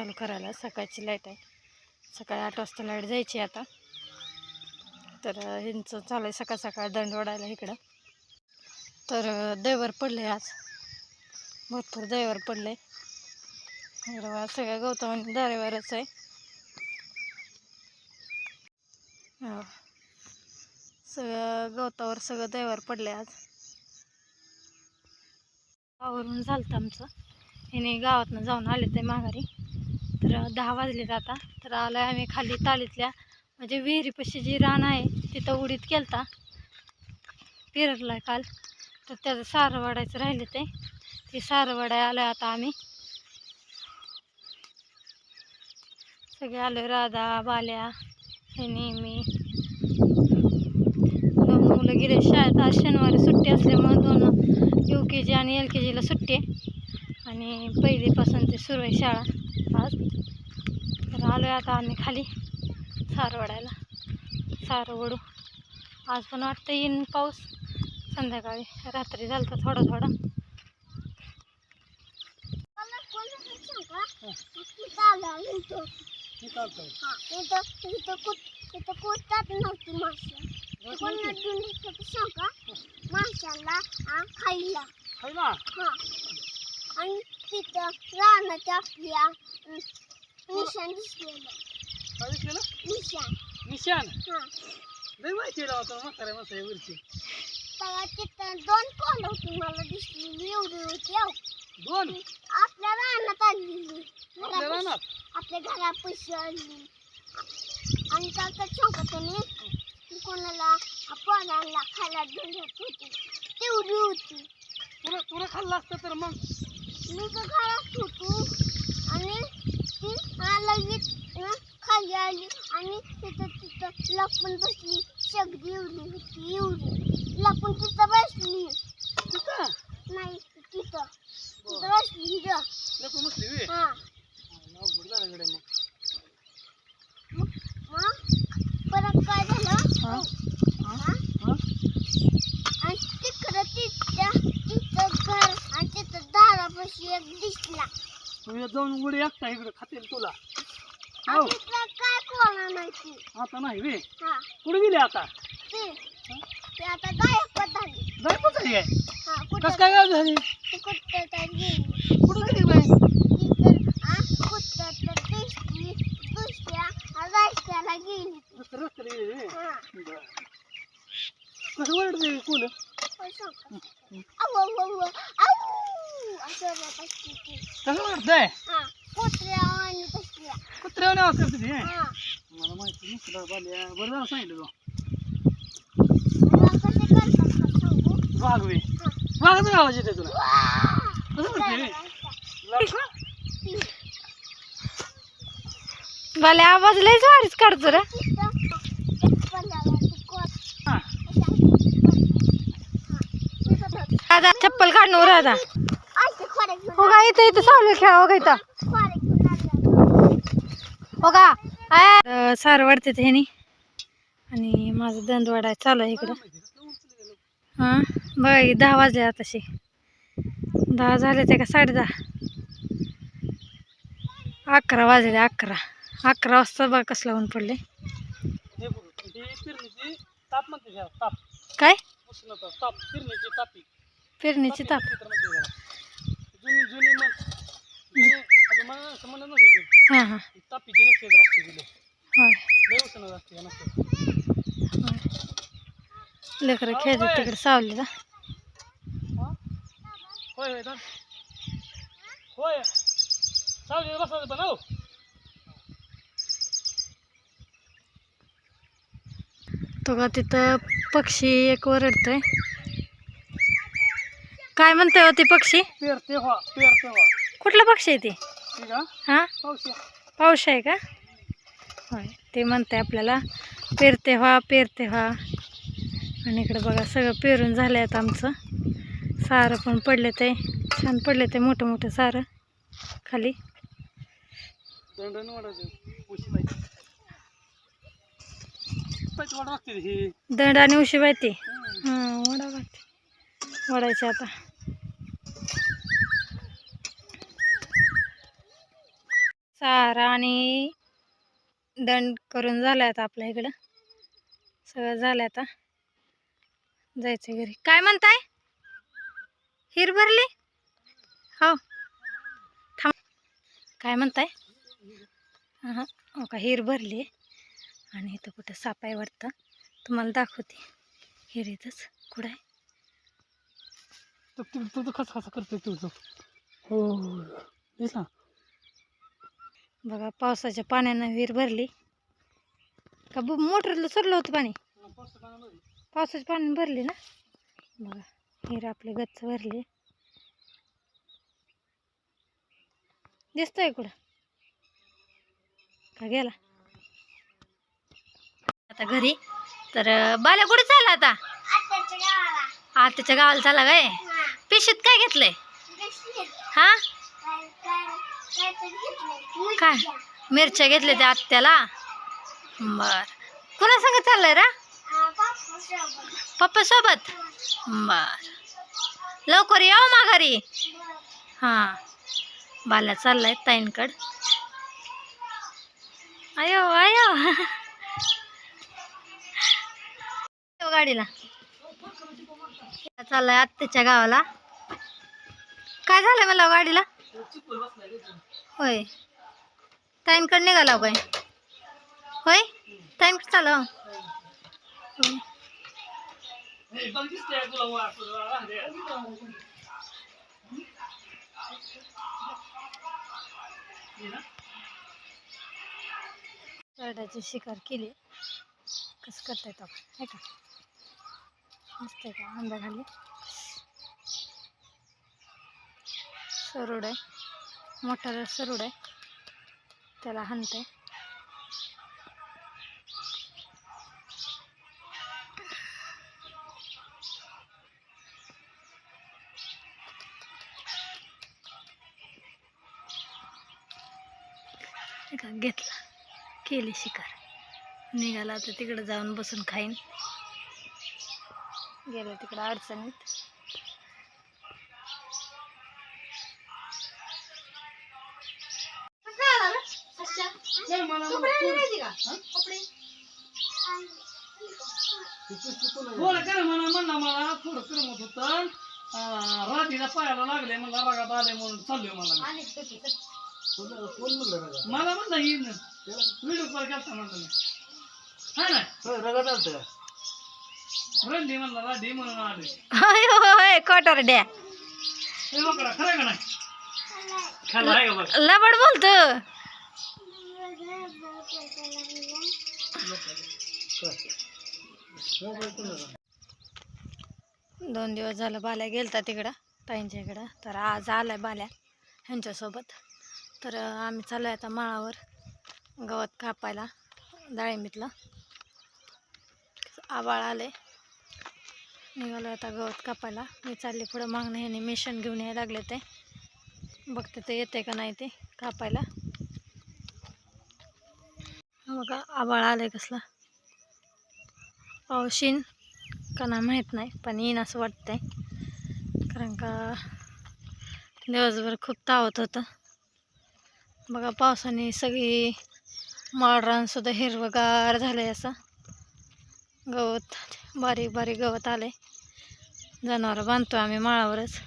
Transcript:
चालू करायला. सकाळची लाइट आहे. सकाळी आठ वाजता लाइट जायची आता. तर ह्यांचं चालू आहे सकाळ सकाळ दंड ओढायला इकडं. तर दैवर पडले आज. भरपूर दैवर पडले सगळ्या गौतम दारेवरच आहे. सगळं गवतावर सगळं दैवर पडले आज. गावावरून झालं आमचं. हिने गावातनं जाऊन आले ते माघारी. तर दहा वाजलेत आता. तर आलं आम्ही खाली तालीतल्या. म्हणजे विहिरीपाशी जी रान आहे तिथं उडीत केलता पेरला काल. तर त्याचं सारं वाढायचं राहिले ते. ते सारं वाढाय आलं आता आम्ही. सगळे आलो राधा बाल्या हे नेहमी. दोन मुलं गेले शाळेत. आज शनिवारी सुट्टी असल्यामुळे दोन यू के जी आणि एल के जीला सुट्टी आहे. आणि पहिलीपासून ते सुरू आहे शाळा. आज तर आलो आहे आता आम्ही खाली सार वडायला सार वडू आज पण वाटतं येईन पाऊस. संध्याकाळी. रात्री झालं तर थोडा थोडा. माशाला खायला. खायला? हा. आणि तिथं रानाच्या आपल्या दिसलेलं काय दिसलेलं. निशान? हा. लय माहिती आहे होतं म्हाताऱ्या माणसा वरची. तेव्हा तिथं दोन कोण होती मला दिसलेली एवढी होती अहो. दोन? आपल्या रानात आलेली आपल्या रानात? आपल्या घरापाशी आली आणि त्याचा चौकातून कोणाला पोरांना खायला धुंडत होती. तेवढी होती. तुला तुला खाल्लं असतं तर मग? मी तर घरात होतो आणि ती मला लगेच ना खाली आली आणि तिथं तिथं लपून बसली सगळी एवढी होती एवढी लपून तिथं बसली. तिथं? नाही तिथं. तिथं बसली तिथं नको मसली वे हा. अवघड झालं गड्या मग. मग? परत काय झालं? हा. हा? हा? आणि तिकडं तिथं तिथं घर आणि तिथं दारापाशी एक दिसला. तुम्ही जाऊन उडी एकटा इकडे खातील तुला. हो काय कोणा माहिती आता नाही वे. हा. कुठे गेले आता? ते. ते आता गायब झाली. पण झाली आहे? हा कस कुठं काय गाव झाली? ते कुठं तर गेली. कुठं गेली बाई? तिथं आ कुठं तर दिसली दुसऱ्या रस्त्याला गेली. ती. दुसरं रस्त्याला गेली वे हा. बरं. कसं ओरडते काय ती. कसं वाटतंय कुत्र्या आणि तसल्या कुत्र्यावर आवाज करते ती हा मला माहिती नाही तुला बाल्या बरं झालं सांगितलं तू वाघ वे वाघाचा आवाज येते तुला! कसं का? बाल्या आवाज लयच भारीच काढतो रे हा. हा. राधा चप्पल काढून राधा हो का इथं इथं सावली खेळा हो का इथं. हो का सारं वाढते ह्यानी. आणि माझं दंद वाढायचं चालू आहे इकडं. हां बघा की दहा वाजले आताशी. दहा झाले ते का साडे दहा अकरा वाजले अकरा. अकरा वाजता बघा कसलं ऊन पडले. हे ही काय? उष्णता ताप फिरणीची तापी. पेरणीची ताप चित्र म्हणते त्याला. जुनी जुनी म्हण जुनी असं म्हणत नव्हते. हां हां. असते होय. लय असते लेकरं खेळतात तिकडे सावलीला हा? होय होय. होय. सावलीला बसायचं पण हो. तो का तिथं पक्षी एक ओरडतोय? काय म्हणतोय हो ते पक्षी? पेरते व्हा पेरते व्हा कुठला पक्षी आहे ते? हां? पाऊस आहे का? होय ते म्हणते आपल्याला पेरते व्हा पेरते व्हा. आणि इकडे बघा सगळं पेरून झालं आहे आता आमचं. सारं पण पडले ते छान पडले ते मोठं मोठं सारं. खाली. दंड आणि उशी हम्म. हां वडा बायती वडायचे आता. चारा आणि दंड करून झालं आता आपल्या इकडं. सगळं झालं आता. जायचं घरी. काय म्हणताय? हिर भरली? हो. थांब. काय म्हणताय? हां हो का हिर भरली आणि इथं कुठं सापाय वाटतं. तुम्हाला दाखवते. हिर इथंच. कुठं आहे? तो तू तू करतो खस करतोय हो दिसला? बघा पावसाच्या पाण्यानं विहीर भरली. का बु मोटरला सोडलं होतं पाणी. पावसाच्या पाण्यानं भरली ना? बघा हिर आपले गच्च भरली. दिसतोय कुठं? का गेला? आता घरी. तर बाल्या कुठे चालला आता? आत्याच्या गावाला. चालला काय? पिशीत काय घेतलंय? हा? काय? मिरच्या घेतल्या त्या आत्याला? बर. कुणा सांगत चाललंय रा? पप्पा सोबत? बर. लवकर याव हो माघारी हां. बाल्या चाललाय ताईंकड. आयो आयो. गाडीला. चाललाय आत्याच्या गावाला. काय झालंय मला गाडीला? होय. ताईंकडे निघाला काय होय? ताईंकडे चालव होय. करड्याची शिकार केली. कसं करता येतो आहे का? मस्त आहे का? आंब्या घाली सरोड आहे. मोठा सरोड आहे. त्याला हाणते का घेतला. केली शिकार. निघाला तर तिकडं जाऊन बसून खाईन. गेलं तिकडं अडचणीत. मला थोडं कर म्हणा म्हणला मला थोडं करमत होतं. अं, रात्रीला पायाला लागले मला रागात आले म्हणून चाललोय मला मला म्हणलं व्हिडिओ कॉल केलता म्हणलं मी. हा ना? रंडी म्हणला राधी म्हणून आले होय होय कोटरड्या हे खरं का नाही? खाल्ला आहे. का बघ लबड बोलतो. दोन दिवस झालं बाल्या गेलता तिकडं ताईंच्या इकडं. तर आज आलाय बाल्या ह्यांच्यासोबत. तर आम्ही चालू आहे आता माळावर गवत कापायला डाळिंबीतलं. आबाळ आले निघालो आता गवत कापायला. मी चालले पुढं मागणं ह्याने मिशन घेऊन यायला लागले ते. बघते ते येते का नाही ते कापायला. बघा आबाळ आलंय कसला? पाऊस का ना माहीत नाही पण येईन असं वाटतंय. कारण का दिवसभर खूप तावत होतं. बघा पावसाने सगळी माळरानसुद्धा हिरवगार झालं आहे असं. गवत बारीक बारीक गवत आले जनावरं बांधतो आम्ही माळावरच.